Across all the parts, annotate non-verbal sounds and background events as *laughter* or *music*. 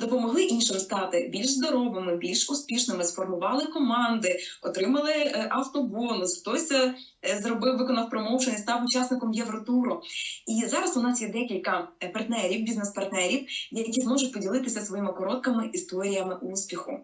допомогли іншим стати більш здоровими, більш успішними, сформували команди, отримали е, автобонус. Хтось е, зробив виконав промоушен і став учасником Євротуру. І зараз у нас є декілька е, партнерів, бізнес-партнерів, які зможуть поділитися своїми короткими історіями успіху.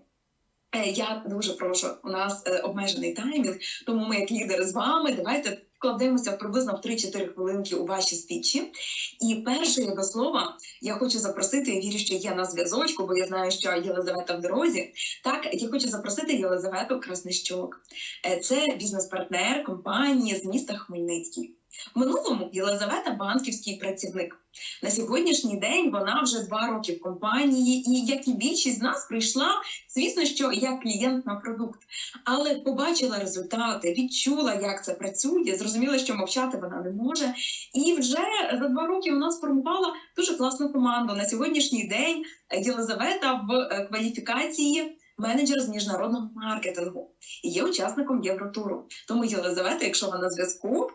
Е, Я дуже прошу, у нас е, обмежений таймінг, тому ми, як лідери, з вами, давайте вкладемося приблизно в 3-4 хвилинки у ваші спічі. І перше до слова я хочу запросити, я вірю, що є на зв'язочку, бо я знаю, що Єлизавета в дорозі. Так, я хочу запросити Єлизавету Краснищук. Е, Це бізнес-партнер компанії з міста Хмельницький. Минулому Єлизавета банківський працівник. На сьогоднішній день вона вже два роки в компанії, і як і більшість з нас прийшла, звісно, що як клієнт на продукт, але побачила результати, відчула, як це працює, зрозуміла, що мовчати вона не може. І вже за два роки вона сформувала дуже класну команду. На сьогоднішній день Єлизавета в е, кваліфікації. Менеджер з міжнародного маркетингу і є учасником Євротуру. Тому Єлизавета, якщо вона на зв'язку,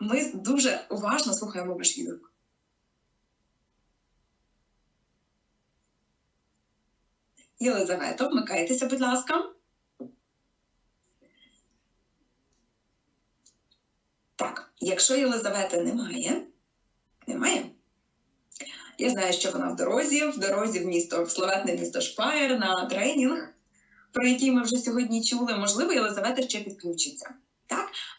ми дуже уважно слухаємо ваш відгук. Єлизавето, вмикайтеся, будь ласка. Так, якщо Єлизавети немає, немає. Я знаю, що вона в дорозі, в дорозі в місто, в славетне місто Шпаєр на тренінг, про який ми вже сьогодні чули. Можливо, Єлизавета ще підключиться.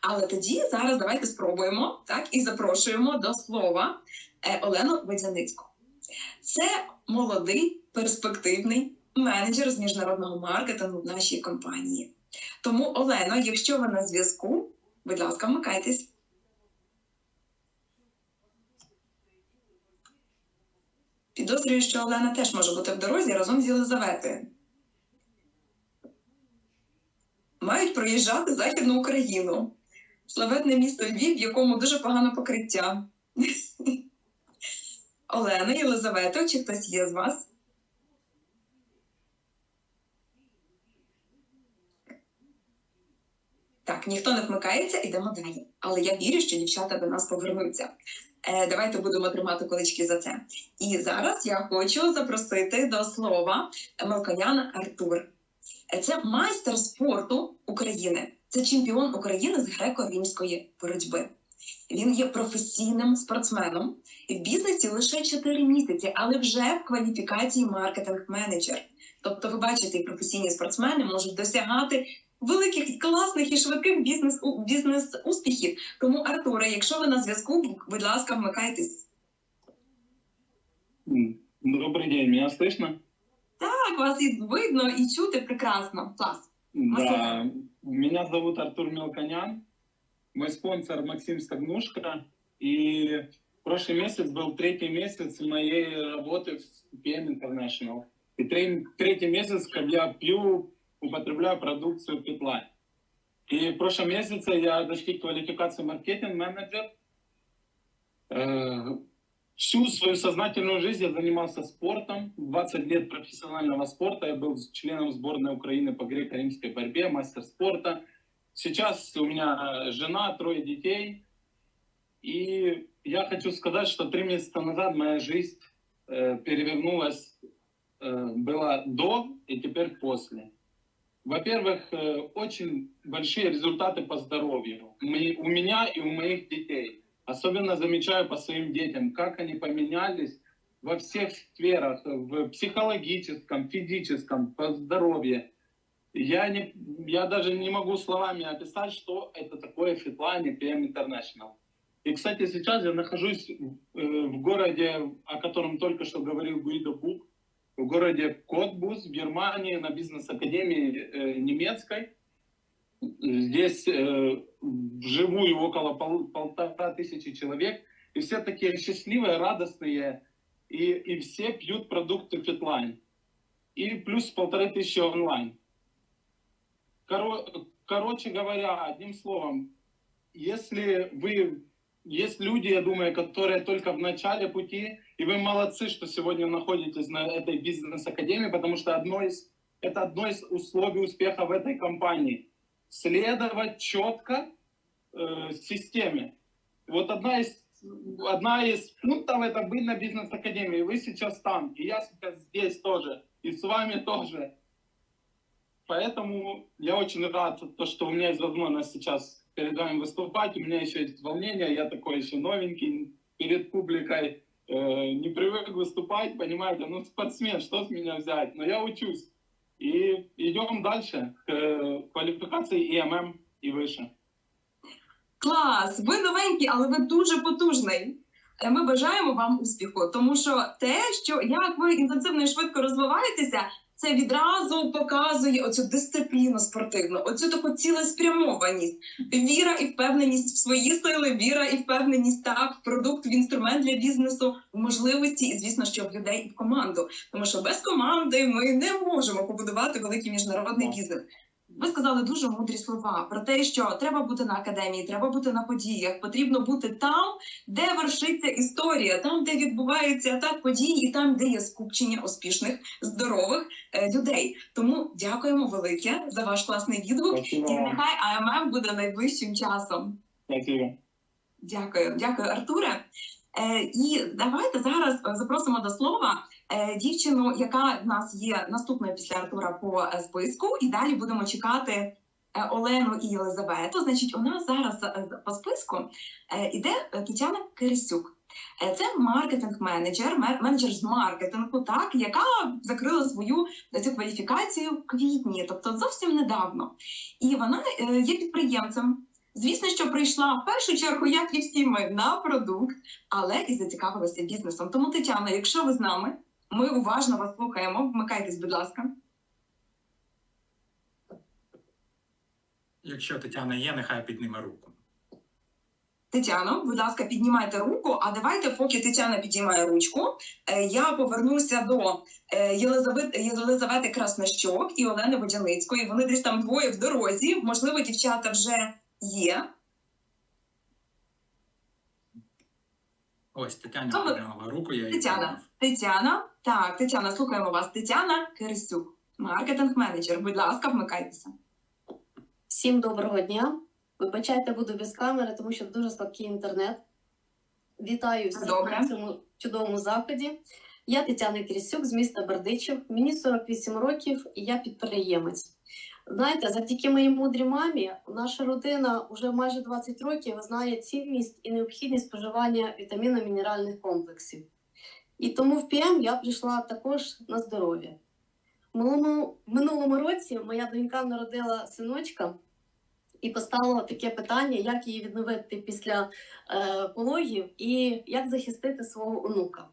Але тоді зараз давайте спробуємо так і запрошуємо до слова е, Олену Водяницьку. Це молодий перспективний менеджер з міжнародного маркетингу в нашій компанії. Тому, Олено, якщо ви на зв'язку, будь ласка, вмикайтесь. Підозрюю, що Олена теж може бути в дорозі разом з Єлизаветою. Мають проїжджати Західну Україну, славетне місто Львів, в якому дуже погане покриття. *laughs* Олена, Єлизавета, чи хтось є з вас? Так, ніхто не вмикається, ідемо далі. Але я вірю, що дівчата до нас повернуться. Е, давайте будемо тримати кулички за це. І зараз я хочу запросити до слова Мелконяна Артур. Це майстер спорту України. Це чемпіон України з греко-римської боротьби. Він є професійним спортсменом в бізнесі лише 4 місяці, але вже в кваліфікації маркетинг-менеджер. Тобто, ви бачите, професійні спортсмени можуть досягати великих, класних і швидких бізнес бізнес успіхів. Тому, Артуре, якщо ви на зв'язку, будь ласка, вмикайтесь. М, Добрый день, меня слышно? Так, вас і видно і чути прекрасно. Клас. Да. Меня зовут Артур Мелконян. Мой спонсор Максим Стагнушко. И прошлый месяц был третий месяц моей работы в PM International. И тре- третий месяц, как я пью, употребляю продукцию Pitline. И в прошлом месяце я достиг квалификации маркетинг-менеджер. Э, Всю свою сознательную жизнь я занимался спортом. 20 лет профессионального спорта. Я был членом сборной Украины по греко-римской борьбе, мастер спорта. Сейчас у меня жена, трое детей. И я хочу сказать, что три месяца назад моя жизнь э, перевернулась. Э, была до и теперь после. Во-первых, э, очень большие результаты по здоровью. У меня и у моих детей. Особенно замечаю по своим детям, как они поменялись во всех сферах, в психологическом, физическом, по здоровью. Я, не, я даже не могу словами описать, что это такое Fitline и PM International. И, кстати, сейчас я нахожусь э, в городе, о котором только что говорил Гуидо Бук, в городе Котбус в Германии на бизнес-академии э, немецкой. Здесь э, вживую около пол- полтора тысячи человек, и все такие счастливые, радостные, и, и все пьют продукты Fitline. И плюс полторы тысячи онлайн. Коро- короче говоря, одним словом, если вы, есть люди, я думаю, которые только в начале пути, и вы молодцы, что сегодня находитесь на этой бизнес-академии, потому что одно из, это одно из условий успеха в этой компании – следовать четко э, системе. Вот одна из одна из пунктов это быть на бизнес-академии. Вы сейчас там, и я сейчас здесь тоже, и с вами тоже. Поэтому я очень рад, то, что у меня есть возможность сейчас перед вами выступать. У меня еще есть волнение, я такой еще новенький перед публикой. э, не привык выступать, понимаете, ну спортсмен, что с меня взять? Но я учусь. И идем дальше к квалификации ИММ и выше. Клас! Ви новенький, але ви дуже потужний. Е, Ми бажаємо вам успіху, тому що те, що як ви інтенсивно і швидко розвиваєтеся, це відразу показує оцю дисципліну спортивну, оцю таку цілеспрямованість, віра і впевненість в свої сили, віра і впевненість так, в продукт, в інструмент для бізнесу, в можливості, і звісно, що в людей і в команду. Тому що без команди ми не можемо побудувати великий міжнародний бізнес. Ви сказали дуже мудрі слова про те, що треба бути на академії, треба бути на подіях, потрібно бути там, де вершиться історія, там, де відбуваються так події, і там, де є скупчення успішних, здорових е, людей. Тому дякуємо велике за ваш класний відгук. І нехай АММ буде найближчим часом. Спасибо. Дякую, дякую, Артуре. Е, і давайте зараз е, запросимо до слова дівчину, яка в нас є наступною після Артура по е, списку, і далі будемо чекати е, Олену і Єлизавету. Значить, у нас зараз е, по списку е, іде е, Тетяна Кирисюк. Е, Це маркетинг-менеджер, менеджер з маркетингу, так, яка закрила свою е, цю кваліфікацію в квітні, тобто зовсім недавно. І вона е, є підприємцем. Звісно, що прийшла в першу чергу, як і всі ми, на продукт, але і зацікавилася бізнесом. Тому, Тетяна, якщо ви з нами, ми уважно вас слухаємо. Вмикайтесь, будь ласка. Якщо Тетяна є, нехай підніме руку. Тетяно, будь ласка, піднімайте руку. А давайте, поки Тетяна підіймає ручку, е, я повернуся до е, Єлизавети, Краснощок і Олени Водяницької. Вони десь там двоє в дорозі. Можливо, дівчата вже є. Ось Тетяна підняла руку, я її Тетяна. підняв. Тетяна, так, Тетяна, слухаємо вас. Тетяна Кирисюк, маркетинг-менеджер. Будь ласка, вмикайтеся. Всім доброго дня. Вибачайте, буду без камери, тому що дуже слабкий інтернет. Вітаю всіх Добре. на цьому чудовому заході. Я Тетяна Кірісюк з міста Бердичів. Мені 48 років і я підприємець. Знаєте, завдяки моїй мудрій мамі, наша родина вже майже 20 років знає цінність і необхідність споживання вітамінно-мінеральних комплексів. І тому в ПМ я прийшла також на здоров'я. В минулому, році моя донька народила синочка і поставила таке питання, як її відновити після е, пологів і як захистити свого онука.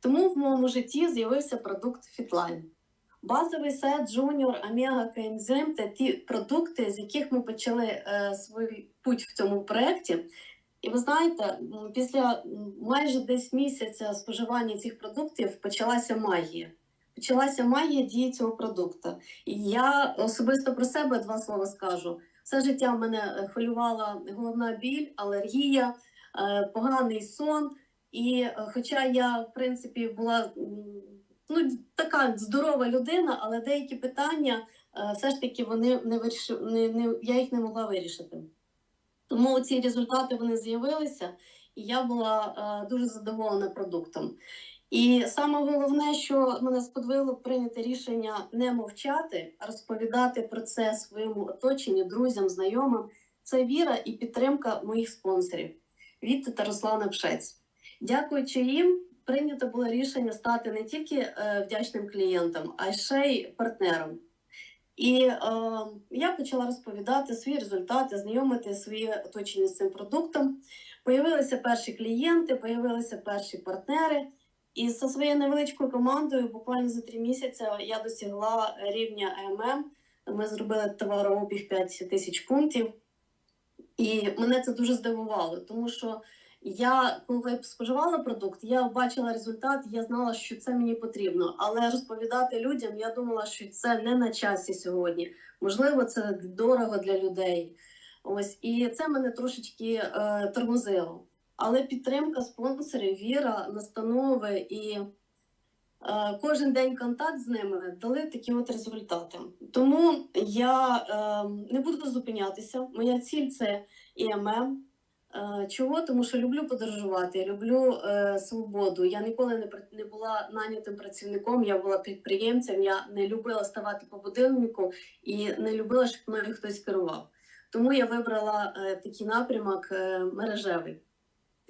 Тому в моєму житті з'явився продукт Fitline. Базовий сет, Junior, Омега, Коензим це ті продукти, з яких ми почали е, свій путь в цьому проєкті. І ви знаєте, після майже десь місяця споживання цих продуктів почалася магія. Почалася магія дії цього продукту. І я особисто про себе два слова скажу. Все життя мене е, хвилювала головна біль, алергія, е, поганий сон. І е, хоча я, в принципі, була ну, така здорова людина, але деякі питання все ж таки вони не виріш... не, не, я їх не могла вирішити. Тому ці результати вони з'явилися, і я була е, дуже задоволена продуктом. І саме головне, що мене сподвигло прийняти рішення не мовчати, а розповідати про це своєму оточенню, друзям, знайомим, це віра і підтримка моїх спонсорів Віти та Руслана Пшець. Дякуючи їм, прийнято було рішення стати не тільки е, вдячним клієнтом, а ще й партнером. І е, я почала розповідати свої результати, знайомити своє оточення з цим продуктом. Появилися перші клієнти, появилися перші партнери. І зі своєю невеличкою командою буквально за три місяці я досягла рівня АММ. Ми зробили товарообіг 5 тисяч пунктів. І мене це дуже здивувало, тому що я, коли споживала продукт, я бачила результат, я знала, що це мені потрібно. Але розповідати людям, я думала, що це не на часі сьогодні. Можливо, це дорого для людей. Ось і це мене трошечки е, тормозило. Але підтримка спонсорів, віра, настанови і е, кожен день контакт з ними дали такі от результати. Тому я е, не буду зупинятися. Моя ціль це ІММ, Е, Чого? Тому що люблю подорожувати, я люблю е, свободу. Я ніколи не, не була нанятим працівником, я була підприємцем, я не любила ставати по будильнику і не любила, щоб мною хтось керував. Тому я вибрала е, такий напрямок е, мережевий.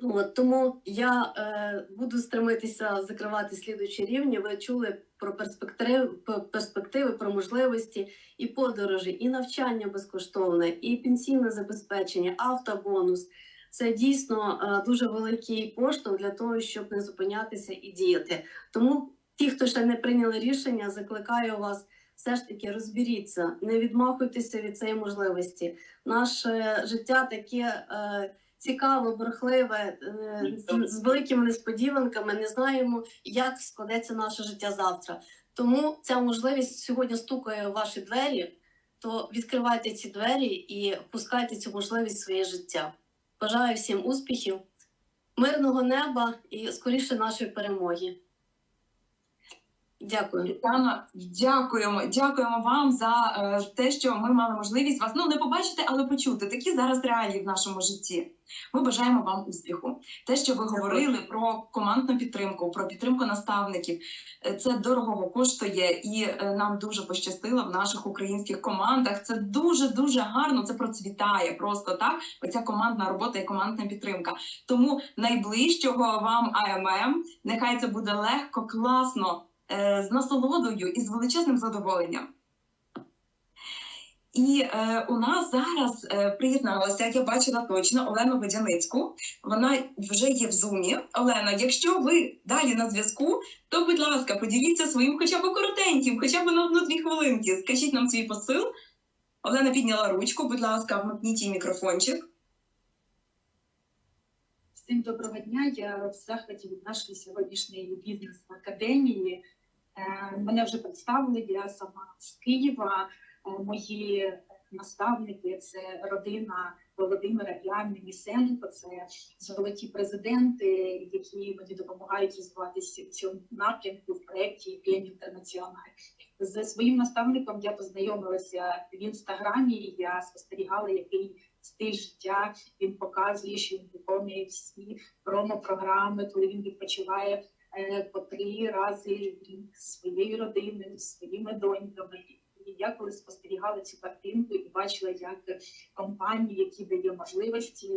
От, тому я е, буду стремитися закривати слідуючі рівні. Ви чули про перспективи, перспективи, про можливості і подорожі, і навчання безкоштовне, і пенсійне забезпечення, автобонус. Це дійсно е, дуже великий поштовх для того, щоб не зупинятися і діяти. Тому ті, хто ще не прийняли рішення, закликаю вас все ж таки розберіться, не відмахуйтеся від цієї можливості. Наше життя таке. Е, Цікаво, бурхливе, е, з, з великими несподіванками. Не знаємо, як складеться наше життя завтра. Тому ця можливість сьогодні стукає у ваші двері. То відкривайте ці двері і пускайте цю можливість в своє життя. Бажаю всім успіхів, мирного неба і скоріше нашої перемоги. Дякую. Тетяна, дякуємо, дякуємо вам за е, те, що ми мали можливість вас ну не побачити, але почути. Такі зараз реалії в нашому житті. Ми бажаємо вам успіху. Те, що ви говорили про командну підтримку, про підтримку наставників, е, це дорого коштує, і е, нам дуже пощастило в наших українських командах. Це дуже дуже гарно. Це процвітає просто так. Оця командна робота і командна підтримка. Тому найближчого вам АММ, нехай це буде легко, класно з насолодою і з величезним задоволенням. І е, у нас зараз е, приєдналася, я бачила точно Олену Водяницьку. Вона вже є в зумі. Олена, якщо ви далі на зв'язку, то будь ласка, поділіться своїм хоча б коротеньким, хоча б на одну-дві хвилинки. Скажіть нам свій посил. Олена підняла ручку, будь ласка, вмикніть їй мікрофончик. Всім доброго дня. Я в захваті від нашої сьогоднішньої бізнес-академії. Е, Мене вже представили. Я сама з Києва. Е, Мої наставники це родина Володимира і Місенко. Це золоті президенти, які мені допомагають розвиватися в цьому напрямку в проєкті «П'єм Інтернаціональ. З своїм наставником я познайомилася в інстаграмі. Я спостерігала, який стиль життя він показує, що він виконує всі промо-програми, коли він відпочиває по три рази в рік своєю родиною, своїми доньками. І я коли спостерігала цю картинку і бачила, як компанії, які дає можливості,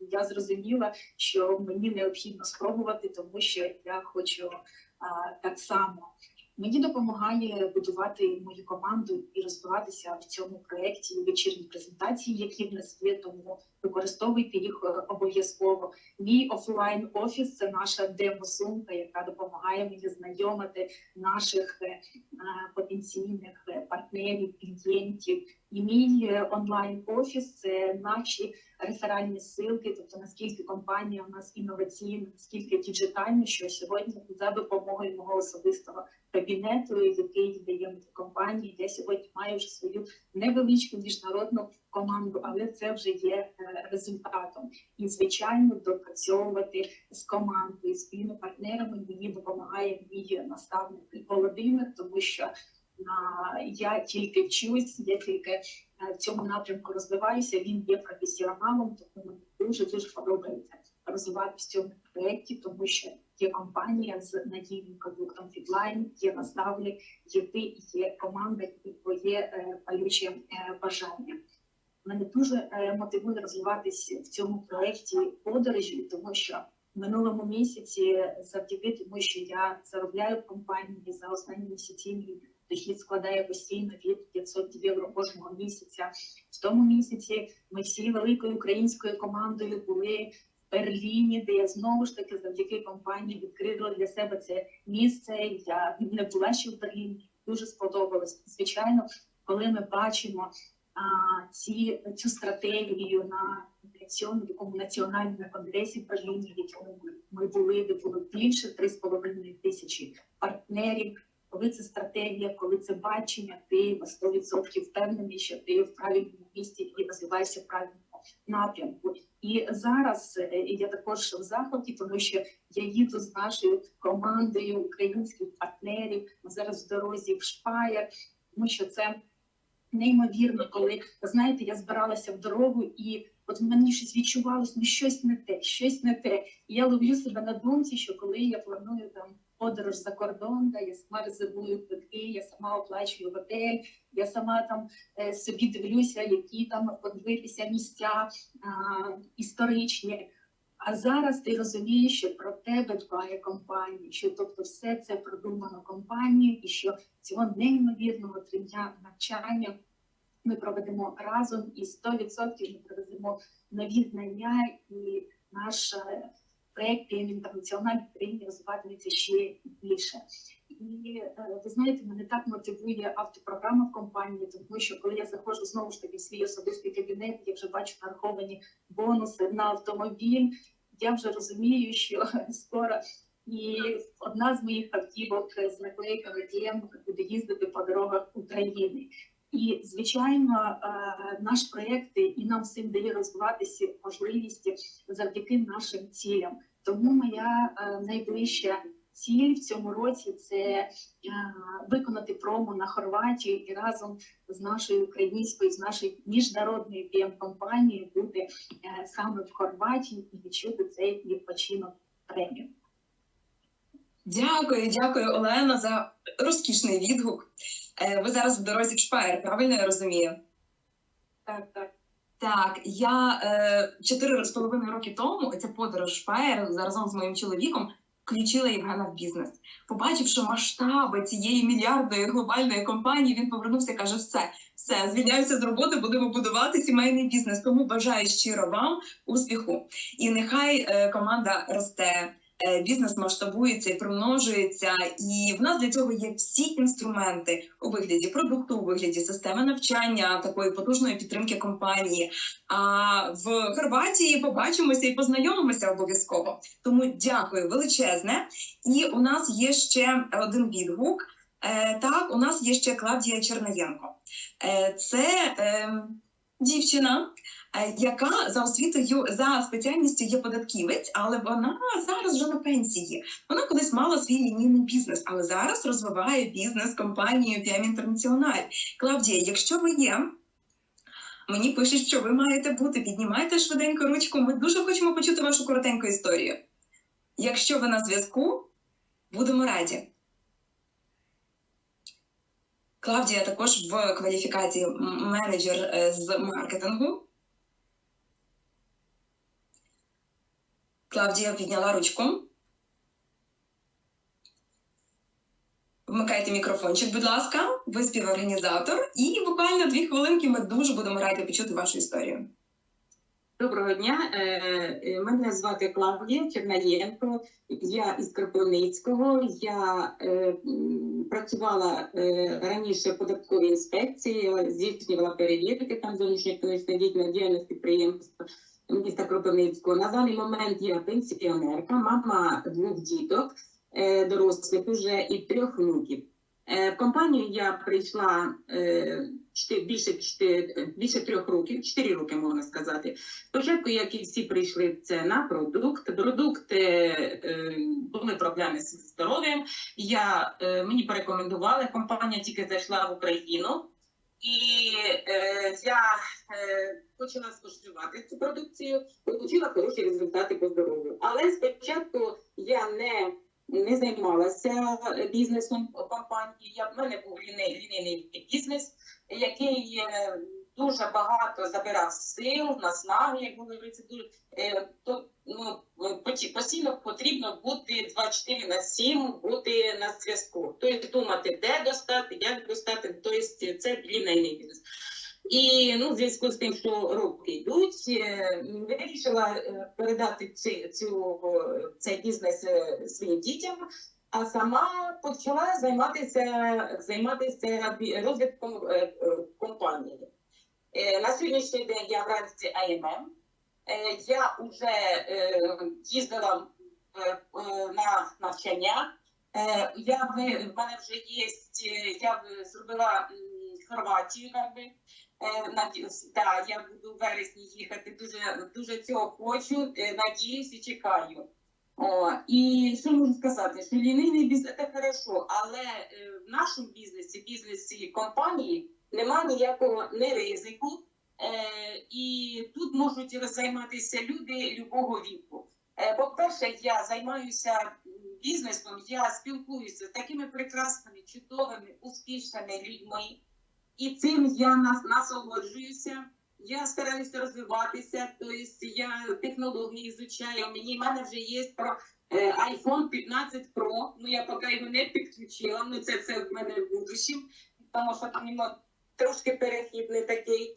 я зрозуміла, що мені необхідно спробувати, тому що я хочу а, так само. Мені допомагає будувати мою команду і розвиватися в цьому проєкті вечірні презентації, які в нас є, тому використовуйте їх е, обов'язково. Мій офлайн офіс це наша демо-сумка, яка допомагає мені знайомити наших е, е, потенційних партнерів, клієнтів. І мій е, онлайн офіс це наші реферальні ссылки, тобто наскільки компанія у нас інноваційна, наскільки діджитальна, що сьогодні за допомогою мого особистого кабінету, який дає мені компанії, я сьогодні маю вже свою невеличку міжнародну команду, але це вже є е, результатом. І звичайно, допрацьовувати з командою, з спільними партнерами мені допомагає мій наставник Володимир, тому що я тільки вчусь, я тільки е, в цьому напрямку розвиваюся. Він є професіоналом, тому мені дуже дуже подобається розвиватися в цьому проєкті, тому що є компанія з надійним продуктом Фідлайн, є наставник, є ти, є команда, і твоє е, палюче бажання. Мене дуже е, мотивує розвиватися в цьому проєкті подорожі, тому що в минулому місяці, завдяки тому, що я заробляю в компанії за останні місяці, дохід складає постійно від 500 євро кожного місяця. В тому місяці ми всі великою українською командою були в Берліні, де я знову ж таки завдяки компанії відкрила для себе це місце. Я не була ще в Берліні, дуже сподобалось. Звичайно, коли ми бачимо а, ці цю стратегію на цьому такому національному конгресі в Берліні, в якому ми, були, де було більше 3,5 тисячі партнерів. Коли це стратегія, коли це бачення, ти на 100% впевнений, що ти в правильному місці і розвиваєшся в правильному напрямку. І зараз е, я також в захваті, тому що я їду з нашою командою українських партнерів. Ми зараз в дорозі в Шпаєр, тому що це неймовірно, коли знаєте, я збиралася в дорогу і от мені щось відчувалось, ну щось не те, щось не те. І я ловлю себе на думці, що коли я планую там подорож за кордон, да, я сама резервую квитки, я сама оплачую готель, я сама там е, собі дивлюся, які там подивитися місця а, історичні. А зараз ти розумієш, що про тебе дбає компанія, що тобто все це продумано компанією, і що цього неймовірного три дня навчання ми проведемо разом і 100% ми привеземо нові знання, і наш проект «PM інтернаціональ в Україні розвиватиметься ще більше. І е, ви знаєте, мене так мотивує автопрограма в компанії, тому що коли я заходжу знову ж таки в свій особистий кабінет, я вже бачу нараховані бонуси на автомобіль. Я вже розумію, що *laughs* скоро і одна з моїх автівок з наклейками «DM» буде їздити по дорогах України. І звичайно, е, наш проєкт і нам всім дає розвиватися можливість завдяки нашим цілям. Тому моя е, найближча ціль в цьому році це е, виконати промо на Хорватію і разом з нашою українською, з нашою міжнародною pm компанією бути саме в Хорватії і відчути цей відпочинок премію. Дякую, дякую, Олена, за розкішний відгук. Е, Ви зараз в дорозі в Шпаєр, правильно я розумію? Так, так. Так, я е, чотири з половиною роки тому ця подорож Шпаєр разом з моїм чоловіком включила Євгена в бізнес. Побачивши масштаби цієї мільярдної глобальної компанії, він повернувся і каже: все, все, звільняюся з роботи, будемо будувати сімейний бізнес. Тому бажаю щиро вам успіху. І нехай е, команда росте. Е, Бізнес масштабується і примножується, і в нас для цього є всі інструменти у вигляді продукту, у вигляді системи навчання, такої потужної підтримки компанії. А в Хорватії побачимося і познайомимося обов'язково. Тому дякую величезне. І у нас є ще один відгук. Е, так, у нас є ще Клавдія Черноєнко. Е, це е, дівчина, яка за освітою за спеціальністю є податківець, але вона зараз вже на пенсії. Вона колись мала свій лінійний бізнес, але зараз розвиває бізнес компанію PM International. Клавдія, якщо ви є, мені пишуть, що ви маєте бути. Піднімайте швиденько ручку. Ми дуже хочемо почути вашу коротеньку історію. Якщо ви на зв'язку, будемо раді. Клавдія також в кваліфікації менеджер е, з маркетингу. Клавдія підняла ручку. Вмикайте мікрофончик, будь ласка, ви співорганізатор. І буквально дві хвилинки ми дуже будемо раді почути вашу історію. Доброго дня. Е, е, Мене звати Клавдія Чернаєнко. Я із Кропивницького. Я е, працювала раніше в податковій інспекції, здійснювала перевірки там зовнішньоекономічної діяльності підприємства міста Кропивницького. На даний момент я пенсіонерка, мама двох діток, е, дорослих уже і трьох внуків. Е, В компанію я прийшла е, більше, чти- більше трьох років, чотири роки можна сказати. Спочатку, як і всі прийшли, це на продукт. Продукт були проблеми з здоров'ям. Я мені порекомендували. Компанія тільки зайшла в Україну, і е, я е, почала споживати цю продукцію, отримала хороші результати по здоров'ю. Але спочатку я не не займалася бізнесом компанії. Я в мене був лінійний бізнес, який е, дуже багато забирав сил, наснаги, як говориться, дуже е, то ну постійно потрібно бути 24 на 7, бути на зв'язку. Тобто думати, де достати, як достати, тобто це лінейний бізнес. І ну, в зв'язку з тим, що роки йдуть, е, вирішила е, передати цю, цю, цей бізнес своїм дітям, а сама почала займатися, займатися розвитком компанії. Е, На сьогоднішній день я в раді АММ. Е, Я вже е, їздила на навчання. Я в мене вже є, я зробила Хорватію, якби. Да, я буду в вересні їхати. Дуже дуже цього хочу. Надіюсь і чекаю. О, і що можу сказати? Що лінійний бізнес це хорошо, але в нашому бізнесі, бізнесі компанії, немає ніякого не ризику, і тут можуть займатися люди любого віку. Е, По-перше, я займаюся бізнесом, я спілкуюся з такими прекрасними, чудовими, успішними людьми, і цим я нас- насолоджуюся. Я стараюся розвиватися, тобто я технології ізучаю. Мені в мене вже є про е, iPhone 15 Pro. Ну я поки його не підключила. Ну це це в мене в будущем, тому що там трошки перехід не такий.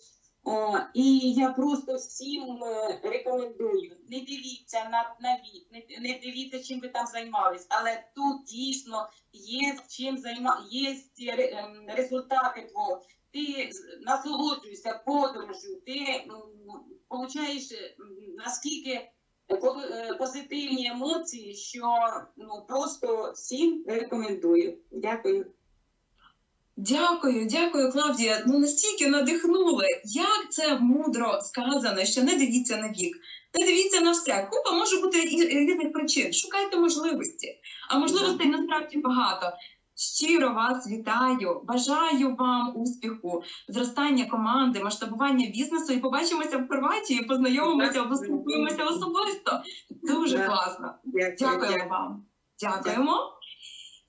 І я просто всім е, рекомендую: не дивіться на, на вік, не, дивіться, чим ви там займались, але тут дійсно є чим займа, є ем, результати твого. Ти насолоджуєшся подорожю, ти получаєш наскільки е, позитивні емоції, що ну просто всім рекомендую. Дякую. Дякую, дякую, Клавдія. Ну настільки надихнули. Як це мудро сказано, що не дивіться на вік, не дивіться на все. Купа може бути різних причин. Шукайте можливості. А можливостей насправді багато. Щиро вас вітаю. Бажаю вам успіху, зростання команди, масштабування бізнесу. І побачимося в Хорватії, познайомимося, Дякую. поспілкуємося особисто. Дуже Да. класно. Дякую. Дякуємо вам. Дякуємо.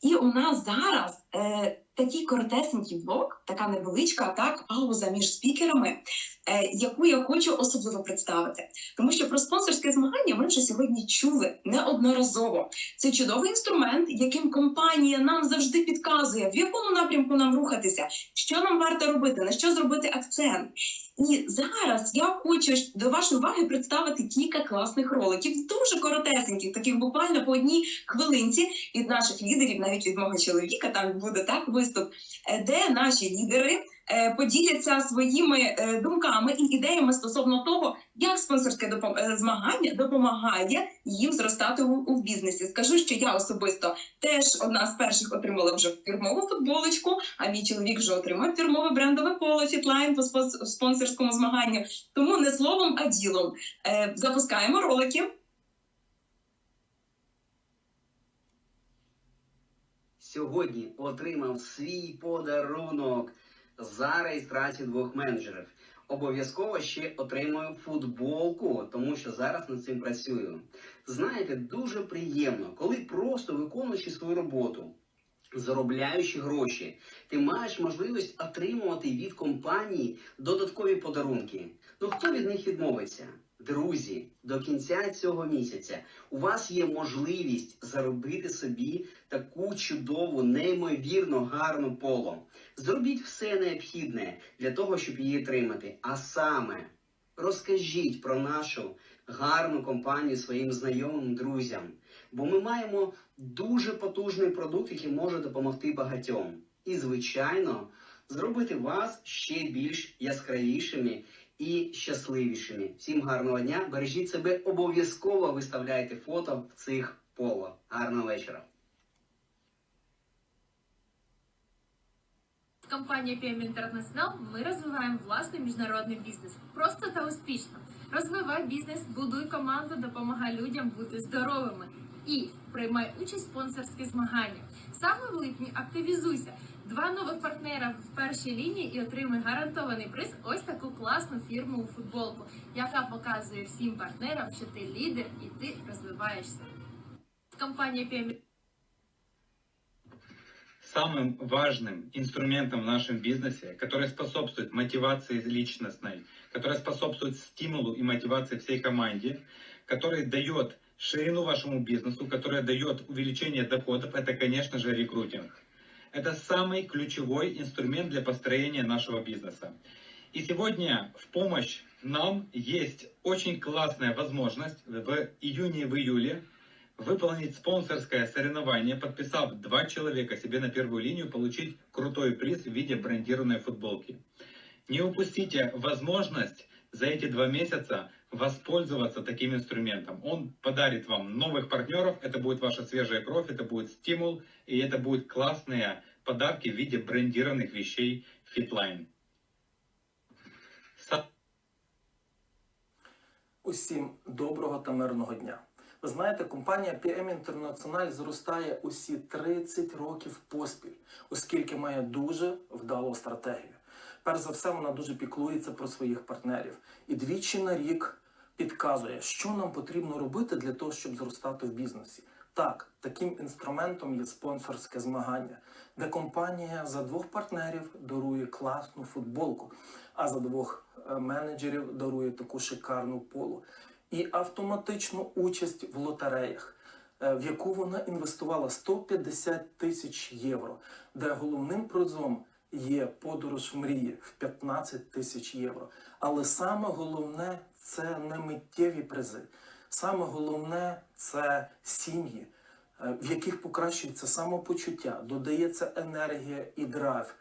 І у нас зараз е, такий коротесенький блок, така невеличка так, пауза між спікерами, е, яку я хочу особливо представити. Тому що про спонсорське змагання ми вже сьогодні чули неодноразово. Це чудовий інструмент, яким компанія нам завжди підказує, в якому напрямку нам рухатися, що нам варто робити, на що зробити акцент. І зараз я хочу до вашої уваги представити кілька класних роликів, дуже коротесеньких, таких буквально по одній хвилинці від наших лідерів, навіть від мого чоловіка, там буде так виступ, е, де наші лідери е, поділяться своїми е, думками і ідеями стосовно того, як спонсорське змагання допомагає їм зростати у, бізнесі. Скажу, що я особисто теж одна з перших отримала вже фірмову футболочку, а мій чоловік вже отримав фірмове брендове поло Фітлайн по спонс- спонсорському змаганню. Тому не словом, а ділом. Запускаємо ролики. Сьогодні отримав свій подарунок за реєстрацію двох менеджерів. Обов'язково ще отримаю футболку, тому що зараз над цим працюю. Знаєте, дуже приємно, коли просто виконуючи свою роботу, заробляючи гроші, ти маєш можливість отримувати від компанії додаткові подарунки. Ну хто від них відмовиться? Друзі, до кінця цього місяця у вас є можливість заробити собі таку чудову, неймовірно гарну поло. Зробіть все необхідне для того, щоб її отримати. А саме розкажіть про нашу гарну компанію своїм знайомим друзям. Бо ми маємо дуже потужний продукт, який може допомогти багатьом. І, звичайно, зробити вас ще більш яскравішими і щасливішими. Всім гарного дня! Бережіть себе, обов'язково виставляйте фото в цих поло. Гарного вечора! Компанія PM International ми розвиваємо власний міжнародний бізнес просто та успішно. Розвивай бізнес, будуй команду, допомагай людям бути здоровими і приймай участь в спонсорські змагання. Саме в липні активізуйся. Два нових партнера в першій лінії і отримай гарантований приз. Ось таку класну фірмову футболку, яка показує всім партнерам, що ти лідер і ти розвиваєшся. Компанія PM Самым важным инструментом в нашем бизнесе, который способствует мотивации личностной, который способствует стимулу и мотивации всей команде, который дает ширину вашему бизнесу, который дает увеличение доходов, это, конечно же, рекрутинг. Это самый ключевой инструмент для построения нашего бизнеса. И сегодня в помощь нам есть очень классная возможность в июне и в июле выполнить спонсорское соревнование, подписав два человека себе на первую линию, получить крутой приз в виде брендированной футболки. Не упустите возможность за эти два месяца воспользоваться таким инструментом. Он подарит вам новых партнеров, это будет ваша свежая кровь, это будет стимул, и это будут классные подарки в виде брендированных вещей Fitline. Са- Усім доброго та мирного дня. Ви знаєте, компанія PM International зростає усі 30 років поспіль, оскільки має дуже вдалу стратегію. Перш за все, вона дуже піклується про своїх партнерів і двічі на рік підказує, що нам потрібно робити для того, щоб зростати в бізнесі. Так, таким інструментом є спонсорське змагання, де компанія за двох партнерів дарує класну футболку, а за двох е, менеджерів дарує таку шикарну полу. І автоматичну участь в лотереях, е, в яку вона інвестувала 150 тисяч євро, де головним призом є подорож в мрії в 15 тисяч євро. Але саме головне це не миттєві призи. Саме головне це сім'ї, е, в яких покращується самопочуття, додається енергія і драйв.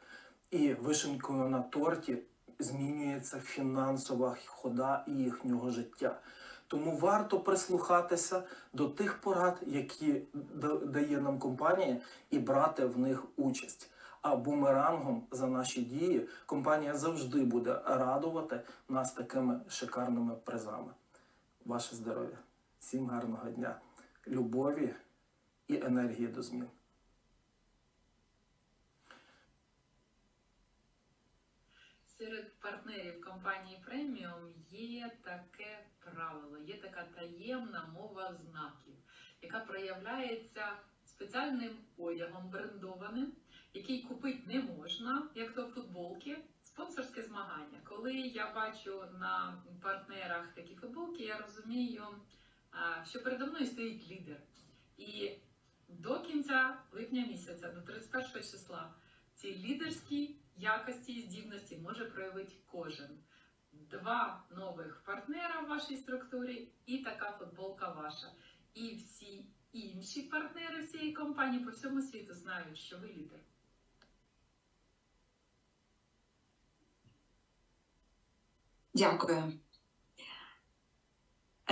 І вишенькою на торті змінюється фінансова хода їхнього життя. Тому варто прислухатися до тих порад, які да- дає нам компанія, і брати в них участь. А бумерангом за наші дії компанія завжди буде радувати нас такими шикарними призами. Ваше здоров'я! Всім гарного дня, любові і енергії до змін. Серед партнерів компанії преміум є таке правило, є така таємна мова знаків, яка проявляється спеціальним одягом брендованим, який купити не можна, як то футболки. Спонсорське змагання. Коли я бачу на партнерах такі футболки, я розумію, що передо мною стоїть лідер. І до кінця липня місяця, до 31 числа, ці лідерські якості і здібності може проявити кожен. Два нових партнера в вашій структурі і така футболка ваша. І всі інші партнери всієї компанії по всьому світу знають, що ви лідер. Дякую.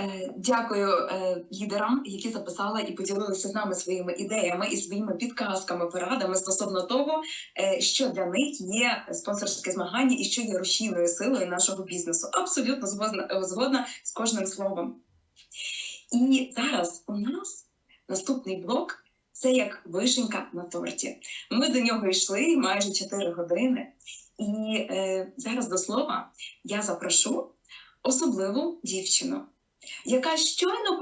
Е, Дякую е, лідерам, які записали і поділилися з нами своїми ідеями і своїми підказками, порадами стосовно того, е, що для них є спонсорське змагання і що є рушійною силою нашого бізнесу. Абсолютно згодна, з кожним словом. І зараз у нас наступний блок це як вишенька на торті. Ми до нього йшли майже 4 години. І е, зараз до слова я запрошу особливу дівчину, яка щойно